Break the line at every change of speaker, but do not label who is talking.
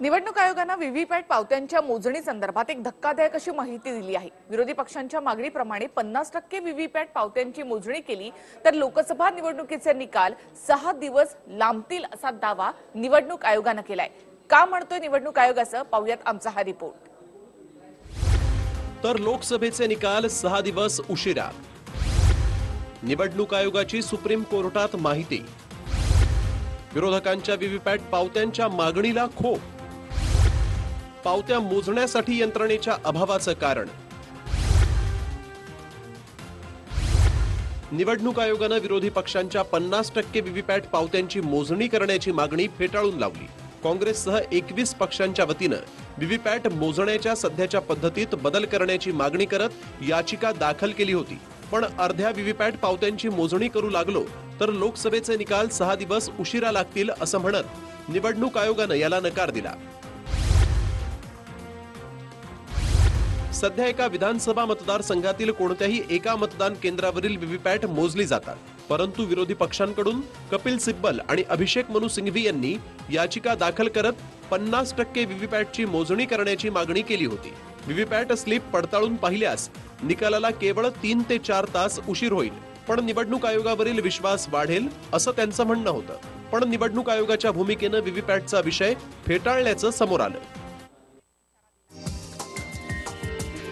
निवडणूक आयोगानं व्हीव्हीपॅट पावत्यांच्या मोजणी संदर्भात एक धक्कादायक अशी माहिती दिली आहे. विरोधी पक्षांच्या मागणीप्रमाणे पन्नास टक्के व्हीव्हीपॅट पावत्यांची मोजणी केली तर लोकसभा निवडणुकीचे निकाल सहा दिवस लांबतील असा दावा निवडणूक आयोगानं केलाय. का म्हणतोय निवडणूक आयोगाचं पाहुयात आमचा हा रिपोर्ट.
तर लोकसभेचे निकाल सहा दिवस उशिरा. निवडणूक आयोगाची सुप्रीम कोर्टात माहिती. विरोधकांच्या व्हीव्हीपॅट पावत्यांच्या मागणीला खोप पावत्या मोजण्यासाठी यंत्रणेच्या अभावाचं कारण. निवडणूक आयोगानं विरोधी पक्षांच्या पन्नास टक्के व्हीव्हीपॅट पावत्यांची मोजणी करण्याची मागणी फेटाळून लावली. काँग्रेससह एकवीस पक्षांच्या वतीनं व्हीव्हीपॅट मोजण्याच्या सध्याच्या पद्धतीत बदल करण्याची मागणी करत याचिका दाखल केली होती. पण अर्ध्या व्हीव्हीपॅट पावत्यांची मोजणी करू लागलो तर लोकसभेचे निकाल सहा दिवस उशिरा लागतील असं म्हणत निवडणूक आयोगानं याला नकार दिला. सध्या एका विधानसभा मतदारसंघातील कोणत्याही एका मतदान केंद्रावरील व्हीव्हीपॅट मोजली जातात. परंतु विरोधी पक्षांकडून कपिल सिब्बल आणि अभिषेक मनु सिंघवी यांनी याचिका दाखल करत पन्नास टक्के व्हीव्हीपॅटची मोजणी करण्याची मागणी केली होती. व्हीव्हीपॅट स्लिप पडताळून पाहिल्यास निकालाला केवळ तीन ते चार तास उशीर होईल. पण निवडणूक आयोगावरील विश्वास वाढेल असं त्यांचं म्हणणं होतं. पण निवडणूक आयोगाच्या भूमिकेनं व्हीव्हीपॅटचा विषय फेटाळल्याचं समोर आलं.